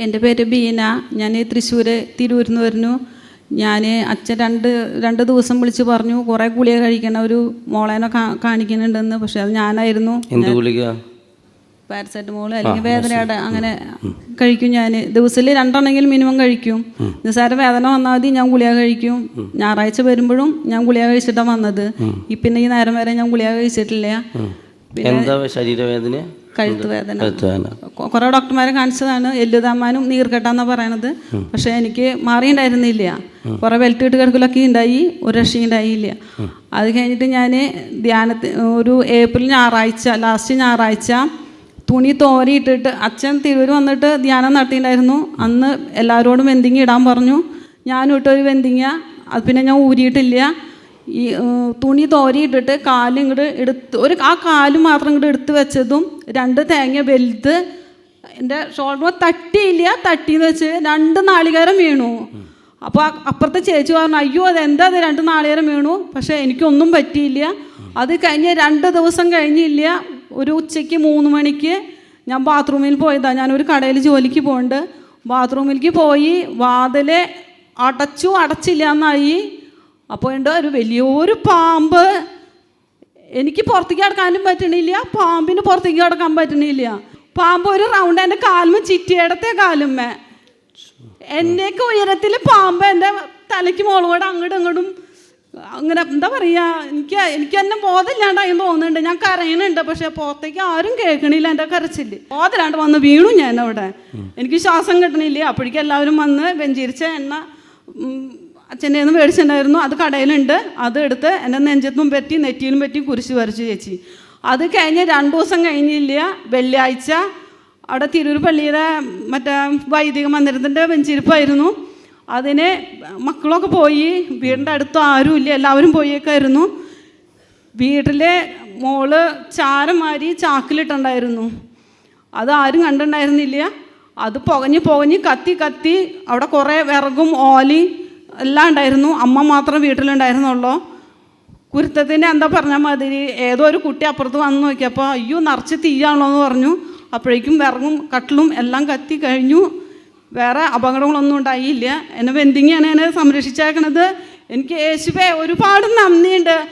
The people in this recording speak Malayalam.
എന്റെ പേര് ബീന. ഞാൻ തൃശ്ശൂർ തിരൂരിൽ നിന്ന് വരുന്നു. ഞാൻ അച്ഛൻ രണ്ട് രണ്ട് ദിവസം വിളിച്ച് പറഞ്ഞു കുറേ ഗുളിക കഴിക്കണ ഒരു മോളേനെ കാണിക്കുന്നുണ്ടെന്ന്. പക്ഷെ അത് ഞാനായിരുന്നു. പാരസെറ്റമോൾ അല്ലെങ്കിൽ വേദനയുടെ അങ്ങനെ കഴിക്കും ഞാൻ ദിവസത്തിൽ രണ്ടെണ്ണെങ്കിലും മിനിമം കഴിക്കും. നിസ്സാര വേദന വന്നാൽ മതി ഞാൻ ഗുളിക കഴിക്കും. ഞായറാഴ്ച വരുമ്പോഴും ഞാൻ ഗുളിക കഴിച്ചിട്ടാണ് വന്നത്. ഈ പിന്നെ ഈ നേരം വരെ ഞാൻ ഗുളിക കഴിച്ചിട്ടില്ല. എന്താ ശരീരവേദന? കഴുത്ത് വേദന കുറേ ഡോക്ടർമാരെ കാണിച്ചതാണ് എല്ലുതാമാനും നീർക്കെട്ടാന്നാ പറയണത്. പക്ഷെ എനിക്ക് മാറിയിട്ടുണ്ടായിരുന്നില്ല കുറേ വെൽറ്റ് ഇട്ട് കിടക്കലൊക്കെ ഉണ്ടായി ഒരു രക്ഷയും ഉണ്ടായില്ല അത് കഴിഞ്ഞിട്ട് ഞാൻ ധ്യാനത്തിൽ ഒരു ഏപ്രിൽ ഞായറാഴ്ച ലാസ്റ്റ് ഞായറാഴ്ച തുണി തോരിയിട്ടിട്ട് അച്ഛൻ തിരൂർ വന്നിട്ട് ധ്യാനം നടത്തിയിട്ടുണ്ടായിരുന്നു അന്ന് എല്ലാവരോടും വെന്തിങ്ങി ഇടാൻ പറഞ്ഞു. ഞാനും ഇട്ടൊരു വെന്തിങ്ങ അത് പിന്നെ ഞാൻ ഊരിയിട്ടില്ല. ഈ തുണി തോരിയിട്ടിട്ട് ഇട്ടിട്ട് ഇങ്ങോട്ട് എടുത്ത് ഒരു ആ കാൽ മാത്രം ഇങ്ങോട്ട് എടുത്ത് വെച്ചതും രണ്ട് തേങ്ങ വലുത് എന്റെ ഷോൾഡർ തട്ടിയില്ല. തട്ടിയെന്ന് വെച്ച് രണ്ട് നാളികേരം വീണു. അപ്പോൾ അപ്പുറത്തെ ചേച്ചി പറഞ്ഞു അയ്യോ അതെന്താ അത് രണ്ട് നാളികേരം വീണു. പക്ഷേ എനിക്കൊന്നും പറ്റിയില്ല. അത് കഴിഞ്ഞ് രണ്ട് ദിവസം കഴിഞ്ഞില്ല. ഒരു ഉച്ചയ്ക്ക് മൂന്ന് മണിക്ക് ഞാൻ ബാത്റൂമിൽ പോയതാണ് ഞാനൊരു കടയിൽ ജോലിക്ക് പോകുന്നുണ്ട് ബാത്റൂമിലേക്ക് പോയി. വാതിൽ അടച്ചു അടച്ചില്ല എന്നായി അപ്പോൾ ഉണ്ടോ ഒരു വലിയൊരു പാമ്പ് എനിക്ക് പുറത്തേക്ക് കിടക്കാനും പറ്റണില്ല പാമ്പിന് പുറത്തേക്ക് കിടക്കാൻ പറ്റണില്ല. പാമ്പ് ഒരു റൗണ്ട് എന്റെ കാലും ചിറ്റിയിടത്തെ കാലുമ്മ. എന്നേക്ക് ഉയരത്തിൽ പാമ്പ് എന്റെ തലയ്ക്ക് മുകളോട് അങ്ങോട്ടും ഇങ്ങോട്ടും അങ്ങനെ എന്താ പറയുക എനിക്ക് എനിക്ക് തന്നെ ബോധമില്ലാണ്ടായി തോന്നുന്നുണ്ട്. ഞാൻ കരയണുണ്ട് പക്ഷെ പുറത്തേക്ക് ആരും കേൾക്കണില്ല എന്റെ കരച്ചിൽ ബോധമില്ലാണ്ട് വന്ന് വീണു ഞാൻ അവിടെ എനിക്ക് ശ്വാസം കിട്ടണില്ല. അപ്പോഴേക്കും എല്ലാവരും വന്ന് വെഞ്ചിരിച്ച എണ്ണ അച്ഛന്റെ നിന്ന് മേടിച്ചിട്ടുണ്ടായിരുന്നു. അത് കടയിലുണ്ട്. അത് എടുത്ത് എന്റെ നെഞ്ചത്തും പറ്റി നെറ്റിയിലും പറ്റി കുരിശ് വരച്ചു ചേച്ചി. അത് കഴിഞ്ഞ് രണ്ട് ദിവസം കഴിഞ്ഞില്ല. വെള്ളിയാഴ്ച അവിടെ തിരൂർ പള്ളിയുടെ മറ്റേ വൈദിക മന്ദിരത്തിന്റെ വെഞ്ചിരിപ്പായിരുന്നു. അതിന് മക്കളൊക്കെ പോയി. വീടിന്റെ അടുത്ത് ആരുമില്ല എല്ലാവരും പോയേക്കായിരുന്നു. വീട്ടിലെ മോൾ ചാരം മാരി ചാക്കിലിട്ടുണ്ടായിരുന്നു. അത് ആരും കണ്ടിട്ടുണ്ടായിരുന്നില്ല. അത് പുകഞ്ഞ് പുകഞ്ഞ് കത്തി കത്തി അവിടെ കുറേ വിറകും ഓലി എല്ലാം ഉണ്ടായിരുന്നു അമ്മ മാത്രം വീട്ടിലുണ്ടായിരുന്നുള്ളൂ. കുരുത്തത്തിന്റെ എന്താ പറഞ്ഞ മാതിരി ഏതോ ഒരു കുട്ടി അപ്പുറത്ത് വന്ന് നോക്കിയപ്പോൾ അയ്യോ നിറച്ച് തീയാണല്ലോ എന്ന് പറഞ്ഞു. അപ്പോഴേക്കും വിറകും കട്ടിലും എല്ലാം കത്തി കഴിഞ്ഞു. വേറെ അപകടങ്ങളൊന്നും ഉണ്ടായില്ല. എന്നെ വെന്തിങ്ങിയാണ് എന്നെ സംരക്ഷിച്ചേക്കണത്. എനിക്ക് യേശുവേ ഒരുപാട് നന്ദിയുണ്ട്.